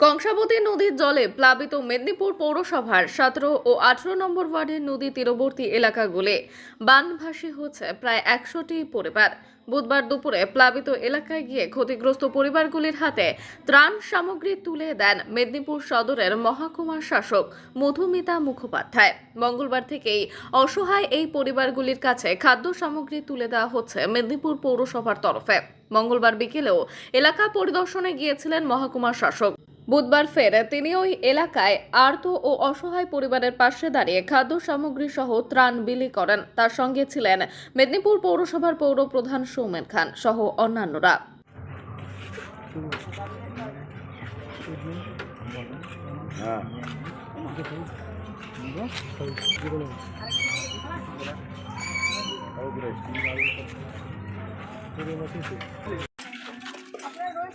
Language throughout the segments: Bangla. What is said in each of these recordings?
কংসাবতী নদীর জলে প্লাবিত মেদিনীপুর পৌরসভার সতেরো ও আঠারো নম্বর ওয়ার্ডের নদী তীরবর্তী এলাকাগুলি বানভাসী হচ্ছে প্রায় একশোটি পরিবার। বুধবার দুপুরে প্লাবিত এলাকায় গিয়ে ক্ষতিগ্রস্ত পরিবারগুলির হাতে ত্রাণ সামগ্রী তুলে দেন মেদিনীপুর সদরের মহাকুমার শাসক মধুমিতা মুখোপাধ্যায়। মঙ্গলবার থেকেই অসহায় এই পরিবারগুলির কাছে খাদ্য সামগ্রী তুলে দেওয়া হচ্ছে মেদিনীপুর পৌরসভার তরফে। মঙ্গলবার বিকেলেও এলাকা পরিদর্শনে গিয়েছিলেন মহাকুমার শাসক বুধবার ফের তিনি ওই এলাকায় আর্ত ও অসহায় পরিবারের পাশে দাঁড়িয়ে খাদ্য সামগ্রী সহ ত্রাণ বিলি করেন। তার সঙ্গে ছিলেন মেদিনীপুর পৌরসভার পৌর প্রধান সৌমেন খান সহ অন্যান্যরা। হ্যাঁ।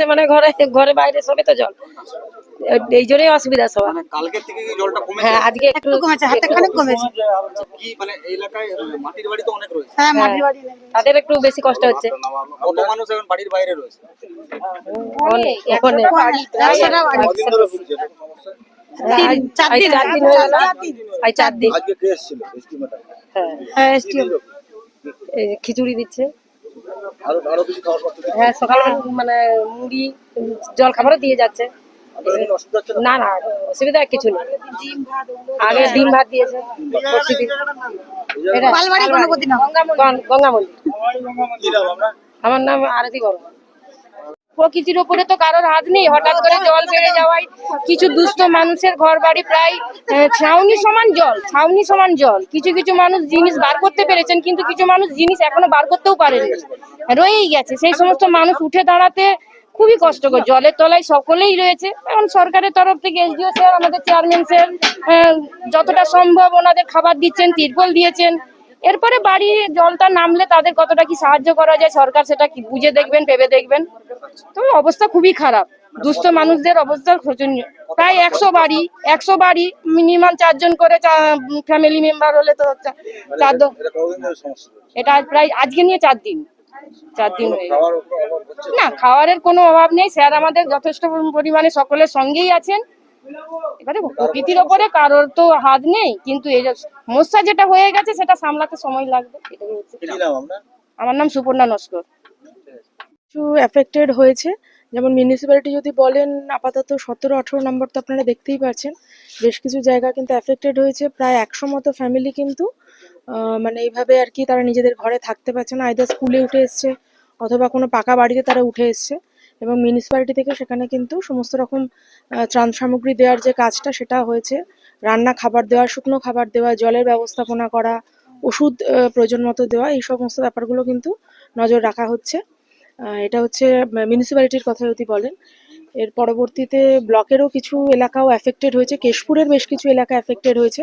আছে মানে ঘরে ঘরে বাইরে সবে তো জল। এই জন্যই অসুবিধা সবার কালকের থেকে কি জলটা কমেছে? হ্যাঁ আজকে একটু কমেছে হাতে খানিক কমেছে। কি মানে এই এলাকায় মাটির বাড়ি তো অনেক রয়েছে। হ্যাঁ মাটির বাড়ি তাদের একটু বেশি কষ্ট হচ্ছে। কত মানুষ এখন বাড়ির বাইরে রয়েছে? অনেক ওখানে। একশোটা বাড়ি। কদিন ধরে ভুগছে এরকম সমস্যা? আজ- চার দিন, চার দিন হয়ে গেল আজ চার দিন। আজকে কে এসেছিল হ্যাঁ। হ্যাঁ এই খিচুড়ি দিচ্ছে। হ্যাঁ সকালে মানে মুড়ি জল খাবারও দিয়ে যাচ্ছে। না? না অসুবিধা কিছু নেই। আগে ডিম ভাত দিয়েছে। গঙ্গা- মন্দির। আমার নাম আরতি বর্মা। প্রকৃতির ওপরে তো কারোর হাত নেই, হঠাৎ করে জল বেড়ে যাওয়ায় কিছু দুস্থ মানুষের ঘর বাড়ি প্রায় ছাউনি সমান জল, ছাউনি সমান জল। কিছু কিছু মানুষ জিনিস বার করতে পেরেছেন, কিন্তু কিছু মানুষ জিনিস এখনও বার করতেও পারেনি। রয়েই গেছে, সেই সমস্ত মানুষ উঠে দাঁড়াতে খুবই কষ্টকর। জলের তলায় সকলেই রয়েছে। এখন সরকারের তরফ থেকে এসডিও স্যার, আমাদের চেয়ারম্যান স্যার যতটা সম্ভব ওনাদের খাবার দিচ্ছেন, তিরপল দিয়েছেন। এরপরে বাড়ি জলটা নামলে তাদের কতটা কি সাহায্য করা যায়? সরকার সেটা কি বুঝে দেখবেন, ভেবে দেখবেন? তবে অবস্থা খুবই খারাপ। দুস্থ মানুষদের অবস্থা শোচনীয়। প্রায় একশো বাড়ি একশো বাড়ি মিনিমাম চারজন করে ফ্যামিলি মেম্বার হলে তো চা- চার দ- এটা প্রায় আজকে নিয়ে চার দিন। চার দিন হয়ে না, খাওয়ারের কোনো অভাব নেই। স্যার আমাদের যথেষ্ট পরিমাণে সকলের সঙ্গেই আছেন। এবারে প্রকৃতির ওপরে কারোর তো হাত নেই কিন্তু এই যে সমস্যা যেটা হয়ে গেছে সেটা সামলাতে সময় লাগবে এটাই হচ্ছে আমার নাম সুপর্ণা নস্কর। কিছু এফেক্টেড হয়েছে যেমন মিউনিসিপ্যালিটি যদি বলেন আপাতত সতেরো আঠেরো নম্বর তো আপনারা দেখতেই পাচ্ছেন বেশ কিছু জায়গা কিন্তু এফেক্টেড হয়েছে প্রায় একশো মতো ফ্যামিলি কিন্তু মানে এইভাবে আর কি তারা নিজেদের ঘরে থাকতে পারছে না আইদার স্কুলে উঠে এসছে অথবা কোনো পাকা বাড়িতে তারা উঠে এসছে। এবং মিউনিসিপ্যালিটি থেকে সেখানে কিন্তু সমস্ত রকম ত্রাণ সামগ্রী দেওয়ার যে কাজটা সেটা হয়েছে। রান্না খাবার দেওয়া, শুকনো খাবার দেওয়া, জলের ব্যবস্থাপনা করা, ওষুধ প্রয়োজন মতো দেওয়া, এই সমস্ত ব্যাপারগুলো কিন্তু নজর রাখা হচ্ছে। এটা হচ্ছে মিউনিসিপ্যালিটির কথা যদি বলেন। এর পরবর্তীতে ব্লকেরও কিছু এলাকাও অ্যাফেক্টেড হয়েছে। কেশপুরের বেশ কিছু এলাকা অ্যাফেক্টেড হয়েছে।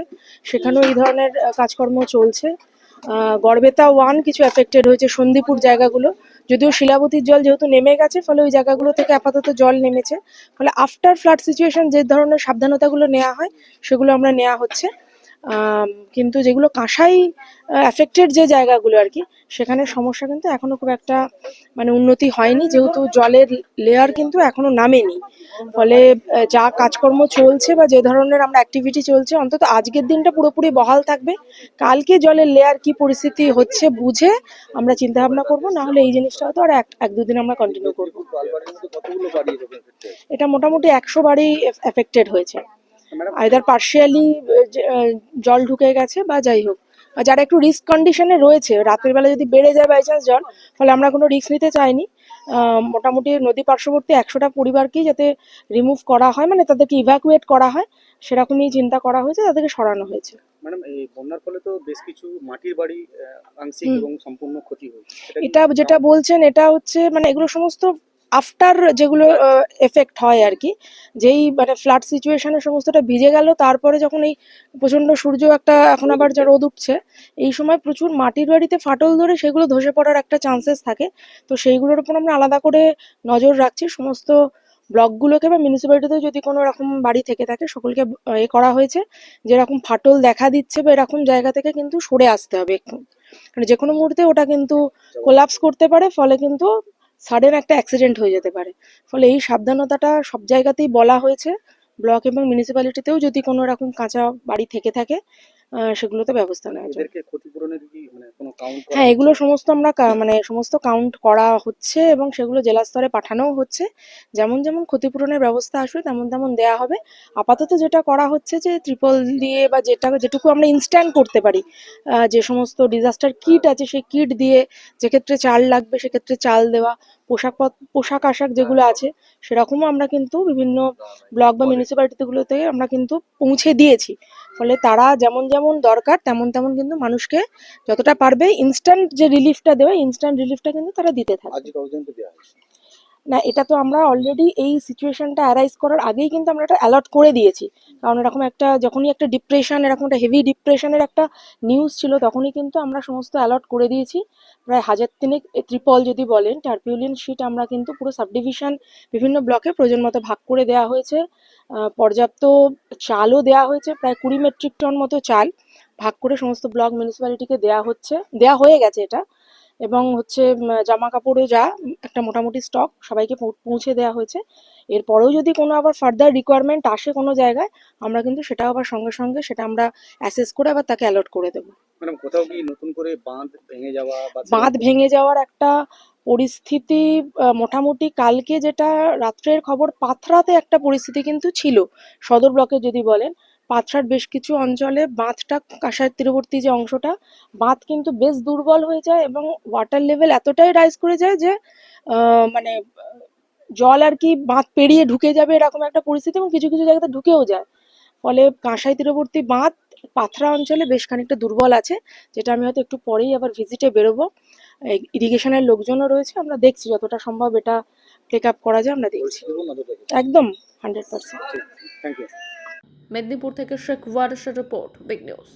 সেখানেও এই ধরনের কাজকর্ম চলছে। গড়বেতা ওয়ান কিছু অ্যাফেক্টেড হয়েছে। সন্দীপুর জায়গাগুলো যদিও শিলাবতীর জল যেহেতু নেমে গেছে, ফলে ওই জায়গাগুলো থেকে আপাতত জল নেমেছে। ফলে আফটার ফ্লাড সিচুয়েশন যে ধরনের সাবধানতাগুলো নেওয়া হয়, সেগুলো আমরা নেওয়া হচ্ছে। কিন্তু যেগুলো কাঁসাই অ্যাফেক্টেড যে জায়গাগুলো আর কি, সেখানে সমস্যা কিন্তু এখনও খুব একটা মানে উন্নতি হয়নি। যেহেতু জলের লেয়ার কিন্তু এখনও নামেনি। ফলে যা কাজকর্ম চলছে বা যে ধরনের আমরা অ্যাক্টিভিটি চলছে, অন্তত আজকের দিনটা পুরোপুরি বহাল থাকবে। কালকে জলের লেয়ার কি পরিস্থিতি হচ্ছে বুঝে আমরা চিন্তা ভাবনা করব, না হলে এই জিনিসটা হয়তো আর এক এক দুদিন আমরা কন্টিনিউ করব? এটা মোটামুটি একশো বাড়ি এফেক্টেড হয়েছে। আইদার পার্শিয়ালি জল ঢুকে গেছে বা যাই হোক। আর যারা একটু রিস্ক কন্ডিশনে রয়েছে রাতের বেলা যদি বেড়ে যায় বাই চান্স জল ফলে আমরা কোনো রিস্ক নিতে চাইনি। মোটামুটি নদী পার্শ্ববর্তী একশোটা পরিবারকেই যাতে রিমুভ করা হয় মানে তাদেরকে ইভ্যাকুয়েট করা হয় সেরকমই চিন্তা করা হয়েছে তাদেরকে সরানো হয়েছে। ম্যাডাম এই বন্যার ফলে তো বেশ কিছু মাটির বাড়ি আংশিক এবং সম্পূর্ণ ক্ষতি হয়েছে। এটা যেটা বলছেন এটা হচ্ছে মানে এগুলো সমস্ত আফটার যেগুলো এফেক্ট হয় আর কি যেই মানে ফ্লাড সিচুয়েশনে সমস্তটা ভিজে গেল তারপরে যখন এই প্রচণ্ড সূর্য একটা এখন আবার যা রোদ উঠছে এই সময় প্রচুর মাটির বাড়িতে ফাটল ধরে সেগুলো ধসে পড়ার একটা চান্সেস থাকে। তো সেইগুলোর উপর আমরা আলাদা করে নজর রাখছি সমস্ত ব্লকগুলোকে বা মিউনিসিপ্যালিটিতেও যদি কোনো রকম বাড়ি থেকে থাকে সকলকে এ করা হয়েছে। যেরকম ফাটল দেখা দিচ্ছে বা এরকম জায়গা থেকে কিন্তু সরে আসতে হবে। একটু কারণ যে কোনো মুহূর্তে ওটা কিন্তু কোলাপস করতে পারে ফলে কিন্তু সাডেন একটা অ্যাক্সিডেন্ট হয়ে যেতে পারে। ফলে এই সাবধানতাটা সব জায়গাতেই বলা হয়েছে। ব্লক এবং মিউনিসিপ্যালিটিতেও যদি কোনো রকম কাঁচা বাড়ি থেকে থাকে সেগুলোতে ব্যবস্থা নেওয়া যায়। মানে হ্যাঁ এগুলো সমস্ত আমরা মানে সমস্ত কাউন্ট করা হচ্ছে এবং সেগুলো জেলা স্তরে পাঠানোও হচ্ছে। যেমন যেমন ক্ষতিপূরণের ব্যবস্থা আসবে তেমন তেমন দেয়া হবে। আপাতত যেটা করা হচ্ছে যে ত্রিপল দিয়ে বা যেটা যেটুকু আমরা ইনস্ট্যান্ট করতে পারি যে সমস্ত ডিজাস্টার কিট আছে সেই কিট দিয়ে যেক্ষেত্রে চাল লাগবে সেক্ষেত্রে চাল দেওয়া পোশাক পোশাক আশাক যেগুলো আছে সেরকমও আমরা কিন্তু বিভিন্ন ব্লক বা মিউনিসিপ্যালিটিগুলোতে আমরা কিন্তু পৌঁছে দিয়েছি। ফলে তারা যেমন যেমন দরকার তেমন তেমন কিন্তু মানুষকে যতটা পারবে ইনস্ট্যান্ট যে রিলিফটা দেবে ইনস্ট্যান্ট রিলিফটা কিন্তু তারা দিতে থাকবে। না, এটা তো আমরা অলরেডি এই সিচুয়েশনটা অ্যারাইজ করার আগেই কিন্তু আমরা এটা অ্যালার্ট করে দিয়েছি। কারণ এরকম একটা, যখনই একটা ডিপ্রেশন এরকম একটা হেভি ডিপ্রেশনের একটা নিউজ ছিল, তখনই কিন্তু আমরা সমস্ত অ্যালার্ট করে দিয়েছি। প্রায় হাজার তিনেক ত্রিপল যদি বলেন টার্পিউলিন শিট আমরা কিন্তু পুরো সাবডিভিশন বিভিন্ন ব্লকে প্রয়োজন মতো ভাগ করে দেওয়া হয়েছে। পর্যাপ্ত চালও দেওয়া হয়েছে, প্রায় কুড়ি মেট্রিক টন মতো চাল ভাগ করে সমস্ত ব্লক মিউনিসিপ্যালিটিকে দেওয়া হচ্ছে দেওয়া হয়ে গেছে এটা। এবং হচ্ছে জামা কাপড়ও যা একটা মোটামুটি স্টক সবাইকে পৌঁছে দেওয়া হয়েছে। এরপরেও যদি কোনো আবার ফার্দার রিকোয়ারমেন্ট আসে কোনো জায়গায় আমরা কিন্তু সেটাও আবার সঙ্গে সঙ্গে সেটা আমরা অ্যাসেস করে আবার তাকে অ্যালার্ট করে দেবো। ম্যাডাম কোথাও কি নতুন করে বাঁধ ভেঙে যাওয়া বাঁধ ভেঙে যাওয়ার একটা পরিস্থিতি মোটামুটি কালকে যেটা রাত্রের খবর পাথরাতে একটা পরিস্থিতি কিন্তু ছিল। সদর ব্লকে যদি বলেন পাথরার বেশ কিছু অঞ্চলে বাঁধটা কাঁসার তীরবর্তী যে অংশটা বাঁধ কিন্তু বেশ দুর্বল হয়ে যায় এবং ওয়াটার লেভেল এতটাই রাইজ করে যায় যে মানে জল আর কি বাঁধ পেরিয়ে ঢুকে যাবে এরকম একটা পরিস্থিতি এবং কিছু কিছু জায়গাতে ঢুকেও যায়। ফলে কাঁসাই তীরবর্তী বাঁধ পাথরা অঞ্চলে বেশ খানিকটা দুর্বল আছে যেটা আমি হয়তো একটু পরেই আবার ভিজিটে বেরোবো। ইরিগেশনের লোকজনও রয়েছে আমরা দেখছি যতটা সম্ভব এটা টেক আপ করা যায় আমরা দেখছি। একদম hundred percent thank you Medinipur থেকে শেখ ওয়ারসের রিপোর্ট বিগ নিউজ।